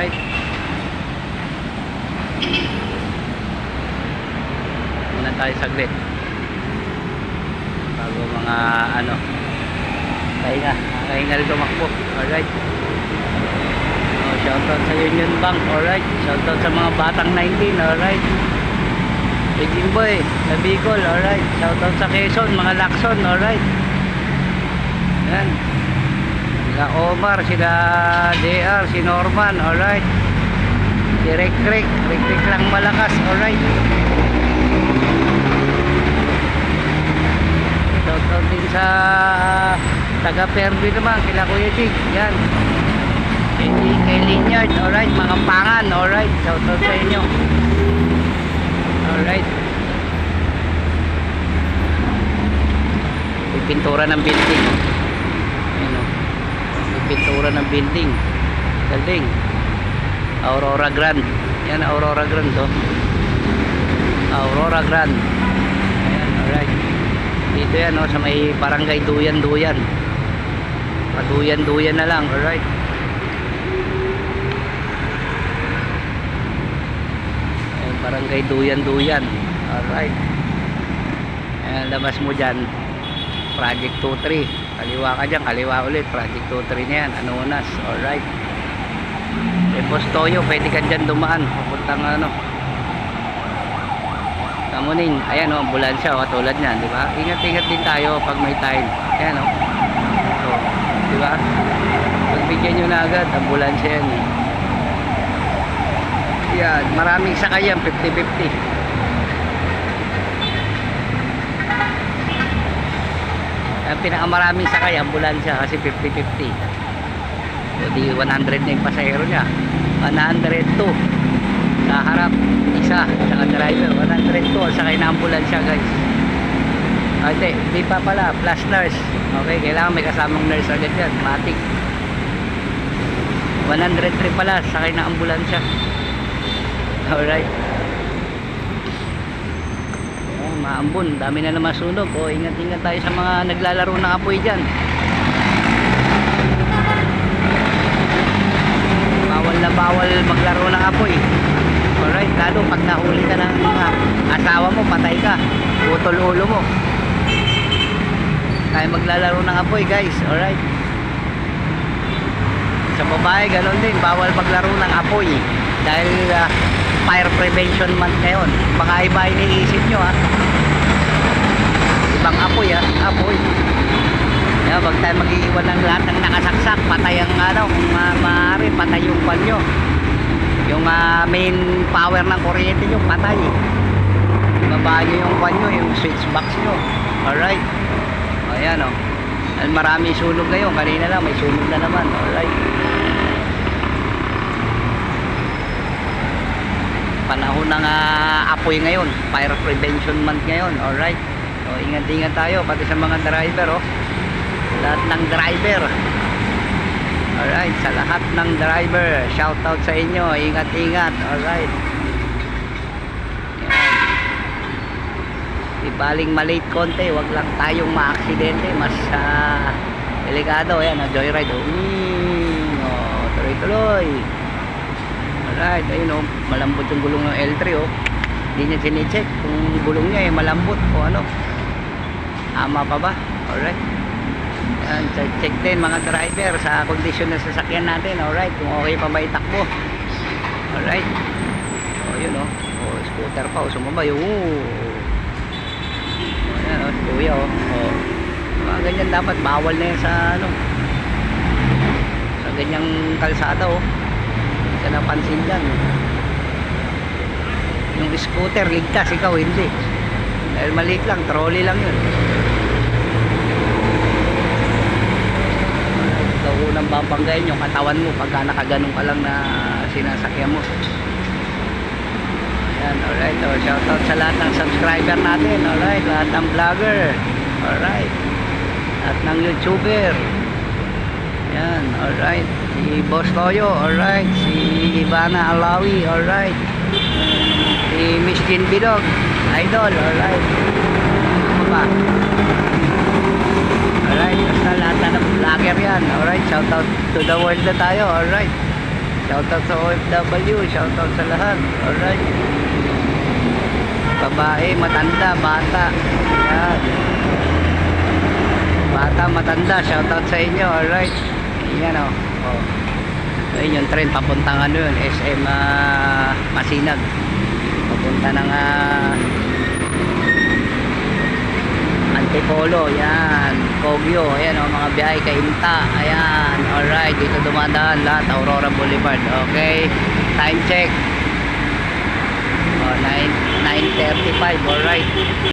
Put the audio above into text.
Alright. Muna tayo saglit. Bago mga ano. Pahinga. Pahinga rin tumakbo. Alright. Oh, shoutout sa Union Bank. Alright. Shoutout sa mga batang 19. Alright. Beijing Boy. Sa Bicol. Alright. Shoutout sa Quezon. Mga Lacson. Alright. Yan. Sila Omar, sila JR, si Norman, alright. Si Rick Rick, Rick Rick lang malakas, alright. Shoutout din sa taga Fairview naman, sila Kuya Jig, yan. Kay, kay Linyard, alright, mga pangan, alright. Shoutout sa inyo. Alright. Pintura ng building. Pintura ng building. Galing. Aurora Grand. Yan, Aurora Grand to. Aurora Grand. Ayan, alright. Dito yan o, sa may barangay Duyan-Duyan. Paduyan-Duyan na lang, alright. Ayan, barangay Duyan-Duyan. Alright. Ayan, labas mo dyan. Project 23 kaliwa ka dyan kaliwa ulit. Project 23 na yan. Anonas alright. Tapos Toyo pwede ka dyan dumaan. Papuntang ano. Kamuning ayan o ambulansya o tulad nyan di ba? Ingat ingat din tayo pag may time. Ayan o so, di ba? Pagbigyan nyo na agad ambulansya yan eh. yan maraming sakay yan 50-50 ang pinakamaraming sakay ambulansya kasi 50-50 o di 100 na yung pasahero niya. 102 sa harap isa. Saka driver 102 ang sakay na ambulansya guys. Ah, hindi, di pa pala. Plus nurse. Okay, kailangan may kasamang nurse agad yan. Matik. 103 pala. Sakay na ambulansya. Alright maambon, dami na naman sunog. O, ingat-ingat tayo sa mga naglalaro ng apoy dyan. Bawal na bawal maglaro ng apoy. Alright, lalo pag nahuli ka ng uh, asawa mo, patay ka. Putol ulo mo. Tayo maglalaro ng apoy, guys. Alright. Sa babae, ganun din. Bawal maglaro ng apoy. Dahil ah, fire prevention month ngayon. Baka iba iniisip nyo ha. Ibang apoy ha. Apoy. Kaya wag tayo mag-iiwan ng lahat ng nakasaksak. Patay ang ano, kung ma maaari, patay yung panyo. Yung ah, main power ng kuryente nyo, patay. Babaan nyo yung panyo, yung switch box nyo. Alright. Ayan o. Oh. Maraming sunog ngayon. Kanina lang, may sunog na naman. Alright. Panahon ng ah, apoy ngayon. Fire prevention month ngayon. Alright. So ingat ingat tayo pati sa mga driver oh. Lahat ng driver. Alright sa lahat ng driver shout out sa inyo. Ingat ingat alright. Yan. Ibaling malate konti wag lang tayong maaksidente. Mas ah, delikado. Yan oh, joyride. Oh, mm, oh tuloy tuloy Alright, ayun oh, malambot yung gulong ng L3 oh. Hindi niya sinicheck kung gulong niya eh malambot o ano. Ama pa ba? Alright. Yan, check, din mga driver sa kondisyon ng sasakyan natin. Alright, kung okay pa ba itakbo. Alright. Oh, yun oh. Oh, scooter pa oh, sumabay. Oh. Ayan oh, kuya oh. Oh. Mga ganyan dapat bawal na yan sa ano. Sa ganyang kalsada oh ka napansin dyan yung scooter ligtas ikaw hindi. Dahil maliit lang trolley lang yun. Ikaw unang babanggayin yung katawan mo pagka nakaganon ka lang na sinasakyan mo. Yan alright oh, shout out sa lahat ng subscriber natin alright lahat ng vlogger alright lahat ng youtuber. Yan alright si Boss Toyo, alright. Si Ivana Alawi, alright. Si Miss Jean Bidog, idol, alright. Ano pa? Alright, basta lahat na ng vlogger yan, alright. Shout out to the world na tayo, alright. Shoutout sa OFW, shoutout sa lahat. Alright. Babae, matanda, bata. Yan. Bata, matanda, shoutout sa inyo. Alright. Yan o. Oh. Ayun yung train papuntang ano yun, SM ah, Masinag. Papunta ng ah, Antipolo, yan. Kogyo, ayan o, mga biyahe kay Inta. Ayan, alright. Dito dumadaan lahat, Aurora Boulevard. Okay, time check. Oh, 9, 9.35, alright.